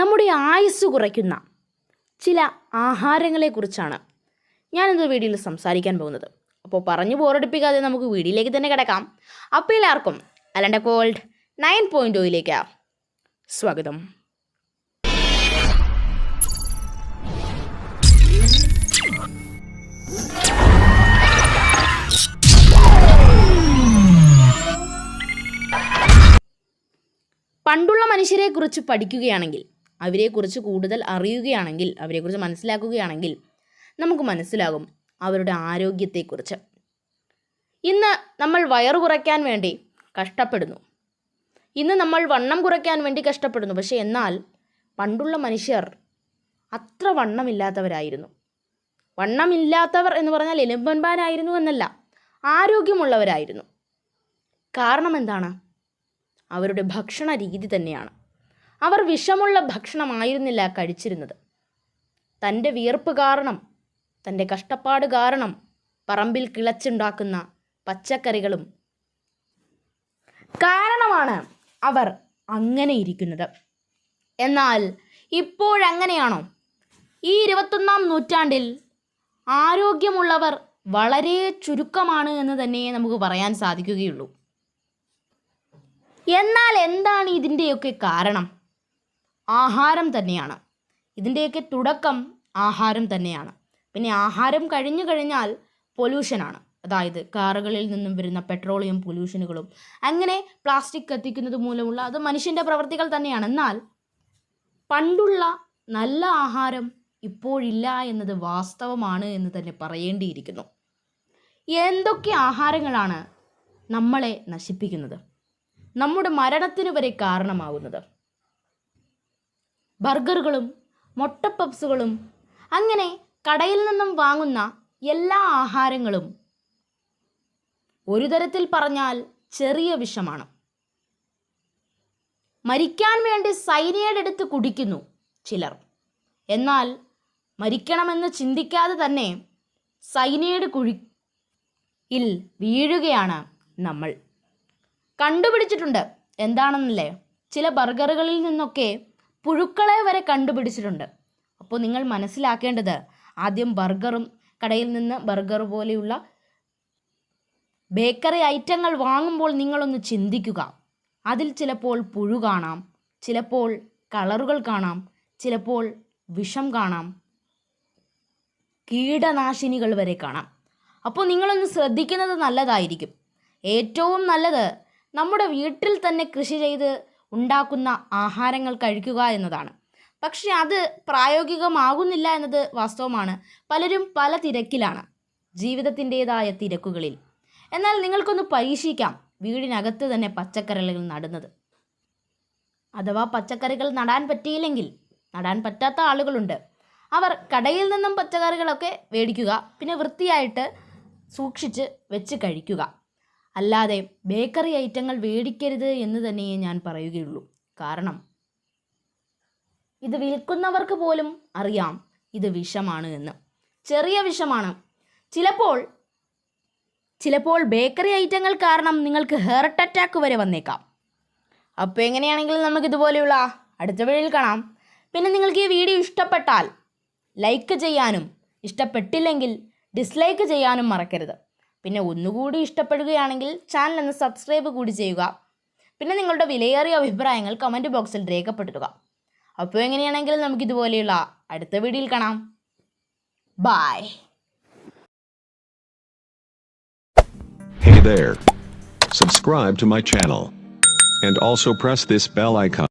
നമ്മുടെ ആയുസ് കുറയ്ക്കുന്ന ചില ആഹാരങ്ങളെക്കുറിച്ചാണ് ഞാനിന്ന് വീഡിയോയിൽ സംസാരിക്കാൻ പോകുന്നത്. അപ്പോൾ പറഞ്ഞു ബോറടിപ്പിക്കാതെ നമുക്ക് വീഡിയോയിലേക്ക് തന്നെ കിടക്കാം. അപ്പോൾ എല്ലാവർക്കും അലണ്ട കോൾഡ് നയൻ പോയിന്റ് ഒയിലേക്ക് സ്വാഗതം. പണ്ടുള്ള മനുഷ്യരെക്കുറിച്ച് പഠിക്കുകയാണെങ്കിൽ അവരെക്കുറിച്ച് കൂടുതൽ അറിയുകയാണെങ്കിൽ അവരെക്കുറിച്ച് മനസ്സിലാക്കുകയാണെങ്കിൽ നമുക്ക് മനസ്സിലാകും അവരുടെ ആരോഗ്യത്തെക്കുറിച്ച്. ഇന്ന് നമ്മൾ വയറ് കുറയ്ക്കാൻ വേണ്ടി കഷ്ടപ്പെടുന്നു. ഇന്ന് നമ്മൾ വണ്ണം കുറയ്ക്കാൻ വേണ്ടി കഷ്ടപ്പെടുന്നു. പക്ഷേ എന്നാൽ പണ്ടുള്ള മനുഷ്യർ അത്ര വണ്ണമില്ലാത്തവരായിരുന്നു. വണ്ണമില്ലാത്തവർ എന്ന് പറഞ്ഞാൽ എലുമ്പൻപാനായിരുന്നു എന്നല്ല ആരോഗ്യമുള്ളവരായിരുന്നു. കാരണം എന്താണ്? അവരുടെ ഭക്ഷണ രീതി തന്നെയാണ്. അവർ വിഷമുള്ള ഭക്ഷണമായിരുന്നില്ല കഴിച്ചിരുന്നത്. തന്റെ വിയർപ്പ് കാരണം തന്റെ കഷ്ടപ്പാട് കാരണം പറമ്പിൽ കിളച്ചുണ്ടാക്കുന്ന പച്ചക്കറികളും കാരണമാണ് അവർ അങ്ങനെ ഇരിക്കുന്നത്. എന്നാൽ ഇപ്പോഴങ്ങനെയാണോ? ഈ ഇരുപത്തൊന്നാം നൂറ്റാണ്ടിൽ ആരോഗ്യമുള്ളവർ വളരെ ചുരുക്കമാണ് എന്ന് തന്നെ നമുക്ക് പറയാൻ സാധിക്കുകയുള്ളൂ. എന്നാൽ എന്താണ് ഇതിന്റെയൊക്കെ കാരണം? ആഹാരം തന്നെയാണ്. ഇതിന്റെയൊക്കെ തുടക്കം ആഹാരം തന്നെയാണ്. പിന്നെ ആഹാരം കഴിഞ്ഞു കഴിഞ്ഞാൽ പൊല്യൂഷനാണ് അതായത് കാറുകളിൽ നിന്നും വരുന്ന പെട്രോളിയം പൊല്യൂഷനുകളും അങ്ങനെ പ്ലാസ്റ്റിക് കത്തിക്കുന്നത് മൂലമുള്ള അത് മനുഷ്യന്റെ പ്രവൃത്തികൾ തന്നെയാണ്. എന്നാൽ പണ്ടുള്ള നല്ല ആഹാരം ഇപ്പോഴില്ല എന്നത് വാസ്തവമാണ് എന്ന് തന്നെ പറയേണ്ടിയിരിക്കുന്നു. എന്തൊക്കെ ആഹാരങ്ങളാണ് നമ്മളെ നശിപ്പിക്കുന്നത്? നമ്മുടെ മരണത്തിന് വരെ കാരണമാകുന്നത് ബർഗറുകളും മുട്ട പപ്സുകളും അങ്ങനെ കടയിൽ നിന്നും വാങ്ങുന്ന എല്ലാ ആഹാരങ്ങളും ഒരു തരത്തിൽ പറഞ്ഞാൽ ചെറിയ വിഷമാണ്. മരിക്കാൻ വേണ്ടി സൈനയുടെ എടുത്ത് കുടിക്കുന്നു ചിലർ. എന്നാൽ മരിക്കണമെന്ന് ചിന്തിക്കാതെ തന്നെ സൈനയുടെ കുഴി ഇൽ വീഴുകയാണ് നമ്മൾ. കണ്ടുപിടിച്ചിട്ടുണ്ട് എന്താണെന്നല്ലേ? ചില ബർഗറുകളിൽ നിന്നൊക്കെ പുഴുക്കളെ വരെ കണ്ടുപിടിച്ചിട്ടുണ്ട്. അപ്പോൾ നിങ്ങൾ മനസ്സിലാക്കേണ്ടത് ആദ്യം ബർഗറും കടയിൽ നിന്ന് ബർഗർ പോലെയുള്ള ബേക്കറി ഐറ്റങ്ങൾ വാങ്ങുമ്പോൾ നിങ്ങളൊന്ന് ചിന്തിക്കുക. അതിൽ ചിലപ്പോൾ പുഴു കാണാം ചിലപ്പോൾ കളറുകൾ കാണാം ചിലപ്പോൾ വിഷം കാണാം കീടനാശിനികൾ വരെ കാണാം. അപ്പോൾ നിങ്ങളൊന്ന് ശ്രദ്ധിക്കുന്നത് നല്ലതായിരിക്കും. ഏറ്റവും നല്ലത് നമ്മുടെ വീട്ടിൽ തന്നെ കൃഷി ചെയ്ത് ഉണ്ടാക്കുന്ന ആഹാരങ്ങൾ കഴിക്കുക എന്നതാണ്. പക്ഷേ അത് പ്രായോഗികമാകുന്നില്ല എന്നത് വാസ്തവമാണ്. പലരും പല തിരക്കിലാണ് ജീവിതത്തിന്റെതായ തിരക്കുകളിൽ. എന്നാൽ നിങ്ങൾക്കൊന്ന് പരീക്ഷിക്കാം വീടിനകത്ത് തന്നെ പച്ചക്കറികൾ നടുന്നത്. അഥവാ പച്ചക്കറികൾ നടാൻ പറ്റിയില്ലെങ്കിൽ നടാൻ പറ്റാത്ത ആളുകളുണ്ട്. അവർ കടയിൽ നിന്നും പച്ചക്കറികളൊക്കെ മേടിക്കുക പിന്നെ വൃത്തിയായിട്ട് സൂക്ഷിച്ച് വെച്ച് കഴിക്കുക. അല്ലാതെ ബേക്കറി ഐറ്റങ്ങൾ മേടിക്കരുത് എന്ന് തന്നെയേ ഞാൻ പറയുകയുള്ളൂ. കാരണം ഇത് വിൽക്കുന്നവർക്ക് പോലും അറിയാം ഇത് വിഷമാണ് എന്ന്. ചെറിയ വിഷമാണ്. ചിലപ്പോൾ ചിലപ്പോൾ ബേക്കറി ഐറ്റങ്ങൾ കാരണം നിങ്ങൾക്ക് ഹെർട്ട് അറ്റാക്ക് വരെ വന്നേക്കാം. അപ്പോൾ എങ്ങനെയാണെങ്കിൽ നമുക്ക് ഇതുപോലെയുള്ള അടുത്ത വീഡിയോയിൽ കാണാം. പിന്നെ നിങ്ങൾക്ക് ഈ വീഡിയോ ഇഷ്ടപ്പെട്ടാൽ ലൈക്ക് ചെയ്യാനും ഇഷ്ടപ്പെട്ടില്ലെങ്കിൽ ഡിസ്ലൈക്ക് ചെയ്യാനും മറക്കരുത്. പിന്നെ ഒന്നുകൂടി ഇഷ്ടപ്പെടുകയാണെങ്കിൽ ചാനൽ ഒന്ന് സബ്സ്ക്രൈബ് കൂടി ചെയ്യുക പിന്നെ നിങ്ങളുടെ വിലയേറിയ അഭിപ്രായങ്ങൾ കമന്റ് ബോക്സിൽ രേഖപ്പെടുത്തുക അപ്പോൾ എങ്ങനെയാണെങ്കിലും നമുക്ക് ഇതുപോലെയുള്ള അടുത്ത വീഡിയോയിൽ കാണാം bye Hey there. Subscribe to my channel. And also press this bell icon.